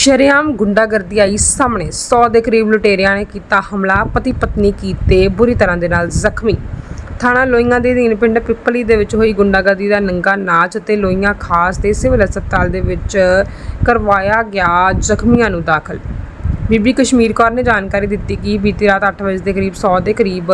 ਸ਼ਰੇਆਮ ਗੁੰਡਾਗਰਦੀ ਆਈ ਸਾਹਮਣੇ। 100 ਦੇ ਕਰੀਬ ਲੁਟੇਰਿਆਂ ਨੇ ਕੀਤਾ ਹਮਲਾ। ਪਤੀ ਪਤਨੀ ਕੀਤੇ ਬੁਰੀ ਤਰ੍ਹਾਂ ਦੇ ਨਾਲ ਜ਼ਖਮੀ। ਥਾਣਾ ਲੋਈਆਂ ਦੇ ਅਧੀਨ ਪਿੰਡ ਪਿੱਪਲੀ ਦੇ ਵਿੱਚ ਹੋਈ ਗੁੰਡਾਗਰਦੀ ਦਾ ਨੰਗਾ ਨਾਚ ਅਤੇ ਲੋਈਆਂ ਖਾਸ ਦੇ ਸਿਵਲ ਹਸਪਤਾਲ ਦੇ ਵਿੱਚ ਕਰਵਾਇਆ ਗਿਆ ਜ਼ਖਮੀਆਂ ਨੂੰ ਦਾਖਲ। ਬੀਬੀ ਕਸ਼ਮੀਰ ਕੌਰ ਨੇ ਜਾਣਕਾਰੀ ਦਿੱਤੀ ਕਿ ਬੀਤੀ ਰਾਤ 8 ਵਜੇ ਦੇ ਕਰੀਬ 100 ਦੇ ਕਰੀਬ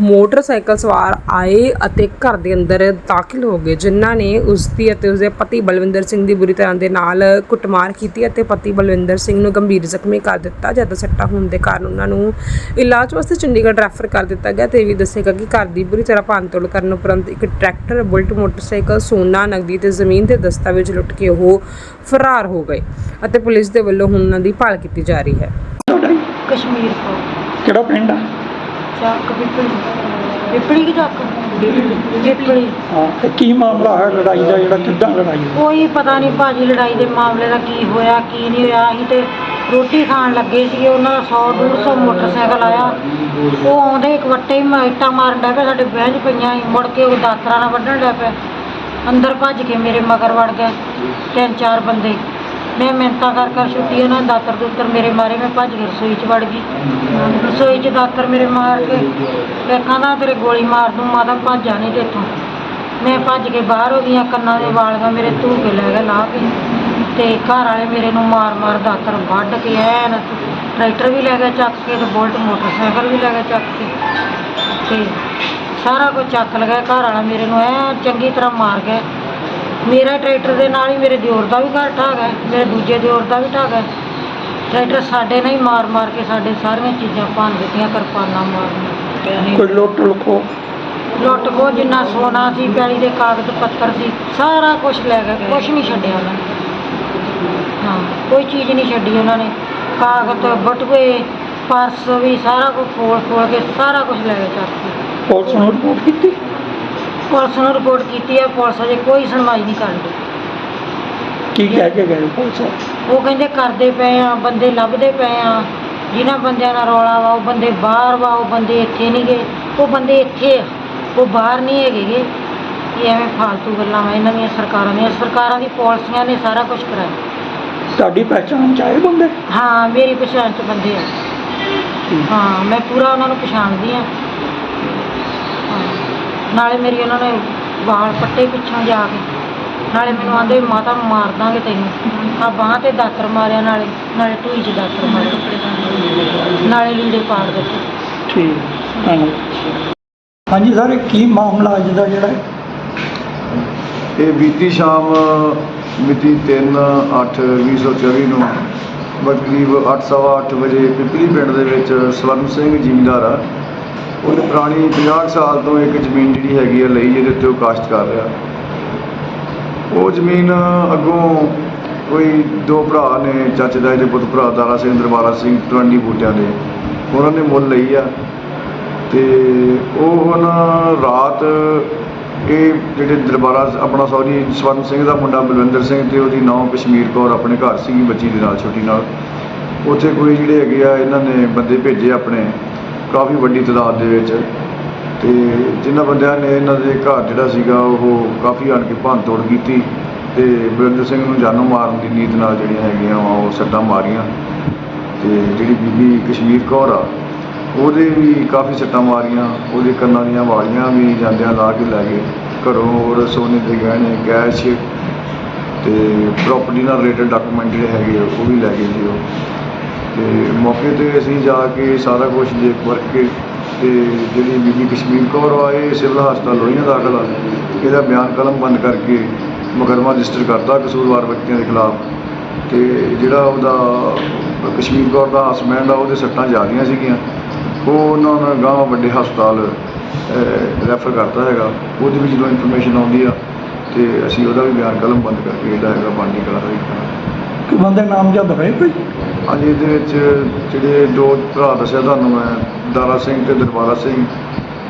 ਮੋਟਰਸਾਈਕਲ ਸਵਾਰ ਆਏ ਅਤੇ ਘਰ ਦੇ ਅੰਦਰ ਦਾਖਲ ਹੋ ਗਏ, ਜਿਨ੍ਹਾਂ ਨੇ ਉਸ ਦੀ ਅਤੇ ਉਸਦੇ ਪਤੀ ਬਲਵਿੰਦਰ ਸਿੰਘ ਦੀ ਬੁਰੀ ਤਰ੍ਹਾਂ ਦੇ ਨਾਲ ਕੁੱਟਮਾਰ ਕੀਤੀ ਅਤੇ ਪਤੀ ਬਲਵਿੰਦਰ ਸਿੰਘ ਨੂੰ ਗੰਭੀਰ ਜ਼ਖਮੀ ਕਰ ਦਿੱਤਾ। ਜਦ ਸੱਟਾ ਹੋਣ ਦੇ ਕਾਰਨ ਉਹਨਾਂ ਨੂੰ ਇਲਾਜ ਵਾਸਤੇ ਚੰਡੀਗੜ੍ਹ ਰੈਫਰ ਕਰ ਦਿੱਤਾ ਗਿਆ ਤੇ ਇਹ ਵੀ ਦੱਸੇਗਾ ਕਿ ਘਰ ਦੀ ਬੁਰੀ ਤਰ੍ਹਾਂ ਭੰਨਤੋੜ ਕਰਨ ਉਪਰੰਤ ਇੱਕ ਟਰੈਕਟਰ, ਬੁਲਟ, ਮੋਟਰਸਾਈਕਲ, ਸੋਨਾ ਨਗਦੀ ਤੇ ਜ਼ਮੀਨ ਦੇ ਦਸਤਾਵੇਜ਼ ਲੁੱਟ ਕੇ ਉਹ ਫਰਾਰ ਹੋ ਗਏ ਅਤੇ ਪੁਲਿਸ ਦੇ ਵੱਲੋਂ ਹੁਣ ਉਹਨਾਂ ਦੀ ਭਾਲ ਕੀਤੀ ਜਾ ਰਹੀ ਹੈ। ਤੁਹਾਡਾ? ਕਸ਼ਮੀਰ ਤੋਂ। ਕਿਹੜਾ ਪਿੰਡ ਆ? ਚੱਕ ਪਿੱਪਲੀ। ਪਿੱਪਲੀ ਕੀ ਚੱਕ? ਪਿੱਪਲੀ। ਹਾਂ ਤੇ ਕੀ ਮਾਮਲਾ ਹੈ ਲੜਾਈ ਦਾ ਜਿਹੜਾ ਕਿੱਦਾਂ ਲੜਾਈ ਹੋਈ? ਕੋਈ ਪਤਾ ਨਹੀਂ ਭਾਜੀ ਲੜਾਈ ਦੇ ਮਾਮਲੇ ਦਾ ਕੀ ਹੋਇਆ ਕੀ ਨਹੀਂ ਹੋਇਆ। ਅਸੀਂ ਤੇ ਰੋਟੀ ਖਾਣ ਲੱਗੇ ਸੀਗੇ ਉਹਨਾਂ ਦਾ 100 150 ਮੋਟਰਸਾਈਕਲ ਆਇਆ। ਉਹ ਆਉਂਦੇ ਇੱਕ ਵੱਟੇ ਹੀ ਮ- ਇੱਟਾਂ ਮਾਰਨ ਲੱਗ ਪਏ ਸਾਡੇ ਬਹਿਜ ਪਈਆਂ ਸੀ। ਮੁੜ ਕੇ ਉਹ ਦਾਤਰਾਂ ਨਾਲ ਵੱਢਣ ਲੱਗ ਪਏ ਅੰਦਰ ਭੱਜ ਕੇ ਮੇਰੇ ਮਗਰ ਵੜ ਗਏ ਤਿੰਨ ਚਾਰ ਬੰਦੇ। ਮੈਂ ਮਿਹਨਤਾਂ ਕਰ ਕਰ ਛੁੱਟੀ ਉਹਨਾਂ ਦਾਤਰ ਦੂਤਰ ਮੇਰੇ ਮਾਰੇ, ਮੈਂ ਭੱਜ ਕੇ ਰਸੋਈ 'ਚ ਵੜ ਗਈ। ਰਸੋਈ 'ਚ ਦਾਤਰ ਮੇਰੇ ਮਾਰ ਕੇ ਤੇ ਕਹਿੰਦਾ ਤੇਰੇ ਗੋਲੀ ਮਾਰ ਦੂੰ, ਮਾਤਾ ਭੱਜਾ ਨਹੀਂ ਤੇ। ਇੱਥੋਂ ਮੈਂ ਭੱਜ ਕੇ ਬਾਹਰ ਹੋ ਗਈਆਂ ਕੰਨਾਂ ਦੇ ਵਾਲੀਆਂ ਮੇਰੇ ਧੂ ਕੇ ਲੈ ਗਏ ਲਾ ਕੇ। ਤੇ ਘਰ ਵਾਲੇ ਮੇਰੇ ਨੂੰ ਮਾਰ ਮਾਰ ਦਾਤਰ ਵੱਢ ਕੇ, ਐਨ ਟਰੈਕਟਰ ਵੀ ਲੈ ਗਿਆ ਚੱਕ ਕੇ ਤੇ ਬੁਲਟ, ਮੋਟਰਸਾਈਕਲ ਵੀ ਲੈ ਗਿਆ ਚੱਕ ਕੇ। ਤੇ ਸਾਰਾ ਕੁਝ ਚੱਕ ਲਗਾ ਘਰ ਵਾਲਾ ਮੇਰੇ ਨੂੰ ਐ ਚੰਗੀ ਤਰ੍ਹਾਂ ਮਾਰ ਗਿਆ। ਮੇਰਾ ਟਰੈਕਟਰ ਦੇ ਨਾਲ ਹੀ ਮੇਰੇ ਦਿਓਰ ਦਾ ਵੀ ਘਰ ਢਾਹ ਗਿਆ ਮੇਰੇ ਦੂਜੇ ਦਿਓਰ ਦਾ ਵੀ ਢਾਹ ਗਿਆ ਟਰੈਕਟਰ ਸਾਡੇ ਨਾਲ ਹੀ ਮਾਰ ਮਾਰ ਕੇ ਸਾਡੇ ਸਾਰੀਆਂ ਚੀਜ਼ਾਂ ਭੰਨ ਦਿੱਤੀਆਂ ਕਿਰਪਾਨਾਂ ਮਾਰ ਕੋਈ ਲੁੱਟ ਲੁਕੋ? ਲੁੱਟ ਖੋ ਜਿੰਨਾ ਸੋਨਾ ਸੀ ਪੈਲੀ ਦੇ ਕਾਗਜ਼ ਪੱਤਰ ਸੀ ਸਾਰਾ ਕੁਝ ਲੈ ਗਏ ਕੁਝ ਨਹੀਂ ਛੱਡਿਆ ਉਹਨਾਂ ਨੇ। ਹਾਂ ਕੋਈ ਚੀਜ਼ ਨਹੀਂ ਛੱਡੀ ਉਹਨਾਂ ਨੇ। ਕਾਗਜ਼ ਬਟੂਏ ਪਰਸ ਵੀ ਸਾਰਾ ਕੁਝ ਫੋੜ ਫੋੜ ਕੇ ਸਾਰਾ ਕੁਝ ਲੈ ਗਏ ਚੱਕ ਕੇ ਪੁਲਿਸ ਨੂੰ ਰਿਪੋਰਟ ਕੀਤੀ? ਪੁਲਿਸ ਨੂੰ ਰਿਪੋਰਟ ਕੀਤੀ ਹੈ ਪੁਲਿਸ ਅਜੇ ਕੋਈ ਸੁਣਵਾਈ ਨਹੀਂ ਕਰਦੀ ਕੀ ਕਹਿ ਕੇ ਗਏ ਪੁਲਿਸ? ਉਹ ਕਹਿੰਦੇ ਕਰਦੇ ਪਏ ਆ ਬੰਦੇ ਲੱਭਦੇ ਪਏ ਆ ਜਿਨ੍ਹਾਂ ਬੰਦਿਆਂ ਨਾਲ ਰੌਲਾ ਵਾ ਉਹ ਬੰਦੇ ਬਾਹਰ ਵਾ ਉਹ ਬੰਦੇ ਇੱਥੇ ਨਹੀਂ ਗਏ। ਉਹ ਬੰਦੇ ਇੱਥੇ ਆ ਉਹ ਬਾਹਰ ਨਹੀਂ ਹੈਗੇ ਗੇ। ਇਹ ਐਵੇਂ ਫਾਲਤੂ ਗੱਲਾਂ ਵਾ ਇਹਨਾਂ ਦੀਆਂ ਸਰਕਾਰਾਂ ਦੀਆਂ। ਸਰਕਾਰਾਂ ਦੀ ਪਾਲਿਸੀਆਂ ਨੇ ਸਾਰਾ ਕੁਝ ਕਰਾਇਆ। ਤੁਹਾਡੀ ਪਹਿਚਾਣ ਚ ਆਏ ਬੰਦੇ? ਹਾਂ ਮੇਰੀ ਪਛਾਣ ਚ ਬੰਦੇ ਆ। ਹਾਂ ਮੈਂ ਪੂਰਾ ਉਹਨਾਂ ਨੂੰ ਪਛਾਣਦੀ ਆ। ਨਾਲੇ ਮੇਰੀ ਉਹਨਾਂ ਨੇ ਵਾਲ ਪੱਟੇ ਪਿੱਛੋਂ ਜਾ ਕੇ। ਨਾਲੇ ਮੈਨੂੰ ਆਂਦੇ ਮਾਤਾ ਮਾਰ ਦਾਂਗੇ ਤੈਨੂੰ। ਆ ਬਾਂਹ ਤੇ ਦਾਤਰ ਮਾਰਿਆ ਨਾਲੇ ਨਾਲੇ ਢੂਈ 'ਚ ਦਾਤਰ ਮਾਰਿਆ ਨਾਲੇ ਲੀੜੇ ਪਾੜ ਦਿੱਤੇ। ਠੀਕ ਧੰਨਵਾਦ। ਹਾਂਜੀ ਸਰ ਕੀ ਮਾਮਲਾ ਅੱਜ ਦਾ ਜਿਹੜਾ? ਹੈ? ਇਹ ਬੀਤੀ ਸ਼ਾਮ ਮਿਤੀ 3/8/2024 ਨੂੰ ਕਰੀਬ 8:30 ਵਜੇ ਪਿਪਲੀ ਪਿੰਡ ਦੇ ਵਿੱਚ ਸਵਰਨ ਸਿੰਘ ਜ਼ਿਮੀਂਦਾਰ ਆ। ਉਹਨੇ ਪੁਰਾਣੀ 50 ਸਾਲ ਤੋਂ ਇੱਕ ਜ਼ਮੀਨ ਜਿਹੜੀ ਹੈਗੀ ਆ ਲਈ, ਜਿਹਦੇ ਉੱਤੇ ਉਹ ਕਾਸ਼ਤ ਕਰ ਰਿਹਾ। ਉਹ ਜ਼ਮੀਨ ਅੱਗੋਂ ਕੋਈ ਦੋ ਭਰਾ ਨੇ, ਚਾਚੇ ਦਾ ਇਹਦੇ ਪੁੱਤ ਭਰਾ ਦਾਰਾ ਸਿੰਘ, ਦਰਬਾਰਾ ਸਿੰਘ ਤਵੰਡੀ ਬੂਟਿਆਂ ਦੇ। ਉਹਨਾਂ ਨੇ ਮੁੱਲ ਲਈ ਆ। ਤੇ ਉਹ ਹੁਣ ਰਾਤ ਇਹ ਜਿਹੜੇ ਦਰਬਾਰਾ ਆਪਣਾ ਸੌਰੀ, ਸਵਰਨ ਸਿੰਘ ਦਾ ਮੁੰਡਾ ਬਲਵਿੰਦਰ ਸਿੰਘ ਤੇ ਉਹਦੀ ਨੌਂ ਕਸ਼ਮੀਰ ਕੌਰ ਆਪਣੇ ਘਰ ਸੀਗੀ ਬੱਚੀ ਦੇ ਨਾਲ, ਛੋਟੀ ਨਾਲ। ਉੱਥੇ ਕੋਈ ਜਿਹੜੇ ਹੈਗੇ ਆ, ਇਹਨਾਂ ਨੇ ਬੰਦੇ ਭੇਜੇ ਆਪਣੇ। ਕਾਫੀ ਵੱਡੀ ਤਾਦਾਦ ਦੇ ਵਿੱਚ। ਤੇ ਜਿਨ੍ਹਾਂ ਬੰਦਿਆਂ ਨੇ ਇਹਨਾਂ ਦੇ ਘਰ ਜਿਹੜਾ ਸੀਗਾ, ਉਹ ਕਾਫੀ ਆਣ ਕੇ ਭੰਨ ਤੋੜ ਕੀਤੀ ਤੇ ਬਲਵਿੰਦਰ ਸਿੰਘ ਨੂੰ ਜਾਨੋਂ ਮਾਰਨ ਦੀ ਨੀਤ ਨਾਲ ਜਿਹੜੀਆਂ ਹੈਗੀਆਂ ਵਾ, ਉਹ ਸੱਟਾਂ ਮਾਰੀਆਂ। ਤੇ ਜਿਹੜੀ ਬੀਬੀ ਕਸ਼ਮੀਰ ਕੌਰ ਆ, ਉਹਦੇ ਵੀ ਕਾਫੀ ਸੱਟਾਂ ਮਾਰੀਆਂ, ਉਹਦੇ ਕੰਨਾਂ ਦੀਆਂ ਵਾਲੀਆਂ ਵੀ ਜਾਂਦਿਆਂ ਲਾ ਕੇ ਲੈ ਗਏ। ਘਰੋਂ ਹੋਰ ਸੋਨੇ ਦੇ ਗਹਿਣੇ, ਕੈਸ਼ ਤੇ ਪ੍ਰਾਪਰਟੀ ਨਾਲ ਰਿਲੇਟਡ ਡਾਕੂਮੈਂਟ ਜਿਹੜੇ ਹੈਗੇ ਉਹ ਵੀ ਲੈ ਗਏ ਜੀ ਉਹ। ਤੇ ਮੌਕੇ ਤੇ ਅਸੀਂ ਜਾ ਕੇ ਸਾਰਾ ਕੁਝ ਦੇਖ ਵਰਕ ਕੇ ਤੇ ਜਿਹੜੀ ਬੀਬੀ ਕਸ਼ਮੀਰ ਕੌਰ ਆ, ਇਹ ਸਿਵਲ ਹਸਪਤਾਲ ਲੋਹੀਆਂ ਦਾਖਲ ਆ। ਇਹਦਾ ਬਿਆਨ ਕਲਮ ਬੰਦ ਕਰਕੇ ਮੁਕਰਮਾ ਰਜਿਸਟਰ ਕਰਤਾ ਕਸੂਰਵਾਰ ਵਿਅਕਤੀਆਂ ਦੇ ਖਿਲਾਫ। ਤੇ ਜਿਹੜਾ ਉਹਦਾ ਕਸ਼ਮੀਰ ਕੌਰ ਦਾ ਹਸਬੈਂਡ ਆ, ਉਹਦੇ ਸੱਟਾਂ ਜ਼ਿਆਦੀਆਂ ਸੀਗੀਆਂ। ਉਹ ਉਹਨਾਂ ਨੂੰ ਗਾਂਹ ਵੱਡੇ ਹਸਪਤਾਲ ਰੈਫਰ ਕਰਤਾ ਹੈਗਾ। ਉਹਦੇ ਵਿੱਚ ਜਦੋਂ ਇਨਫੋਰਮੇਸ਼ਨ ਆਉਂਦੀ ਆ, ਤੇ ਅਸੀਂ ਉਹਦਾ ਵੀ ਬਿਆਨ ਕਲਮ ਬੰਦ ਕਰਕੇ ਜਿਹੜਾ ਹੈਗਾ ਬਣਦੀ ਕਰਾਂਗੇ ਕਿ ਬੰਦੇ ਨਾਮਜ਼ਦ ਹੋਏ ਕੋਈ? ਅੱਜ ਇਹਦੇ ਵਿੱਚ ਜਿਹੜੇ ਦੋ ਭਰਾ ਦੱਸਿਆ ਤੁਹਾਨੂੰ ਮੈਂ ਦਾਰਾ ਸਿੰਘ ਤੇ ਦਰਬਾਰਾ ਸਿੰਘ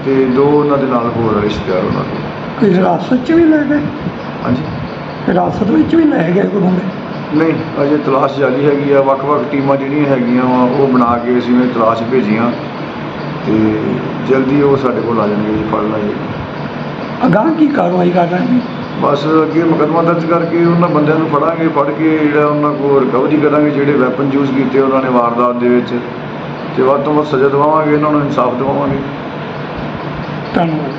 ਤੇ ਦੋ ਉਹਨਾਂ ਦੇ ਨਾਲ ਹੋਰ ਰਿਸ਼ਤੇਦਾਰ ਉਹਨਾਂ ਦੇ। ਕੋਈ ਹਿਰਾਸਤ ਚ ਵੀ ਲੈ ਗਏ? ਹਾਂਜੀ। ਹਿਰਾਸਤ ਵਿੱਚ ਵੀ ਲੈ ਗਏ ਕੋਈ ਬੰਦੇ? ਨਹੀਂ ਅਜੇ ਤਲਾਸ਼ ਜਾਰੀ ਹੈਗੀ ਆ ਵੱਖ-ਵੱਖ ਟੀਮਾਂ ਜਿਹੜੀਆਂ ਹੈਗੀਆਂ ਵਾ ਉਹ ਬਣਾ ਕੇ ਅਸੀਂ ਉਹਨੇ ਤਲਾਸ਼ ਭੇਜੀਆਂ ਤੇ ਜਲਦੀ ਉਹ ਸਾਡੇ ਕੋਲ ਆ ਜਾਣਗੇ ਜੀ ਫੜ ਲਾਂਗੇ ਅਗਾਂਹ ਕੀ ਕਾਰਵਾਈ ਕਰ ਰਹੇ ਨੇ? ਬਸ ਅੱਗੇ ਮੁਕੱਦਮਾ ਦਰਜ ਕਰਕੇ ਉਹਨਾਂ ਬੰਦਿਆਂ ਨੂੰ ਫੜਾਂਗੇ, ਫੜ ਕੇ ਜਿਹੜਾ ਉਹਨਾਂ ਕੋਲ ਰਿਕਵਰੀ ਕਰਾਂਗੇ, ਜਿਹੜੇ ਵੈਪਨ ਯੂਜ਼ ਕੀਤੇ ਉਹਨਾਂ ਨੇ ਵਾਰਦਾਤ ਦੇ ਵਿੱਚ। ਤੇ ਵੱਧ ਤੋਂ ਵੱਧ ਸਜ਼ਾ ਦਿਵਾਵਾਂਗੇ, ਇਹਨਾਂ ਨੂੰ ਇਨਸਾਫ ਦਿਵਾਵਾਂਗੇ। ਧੰਨਵਾਦ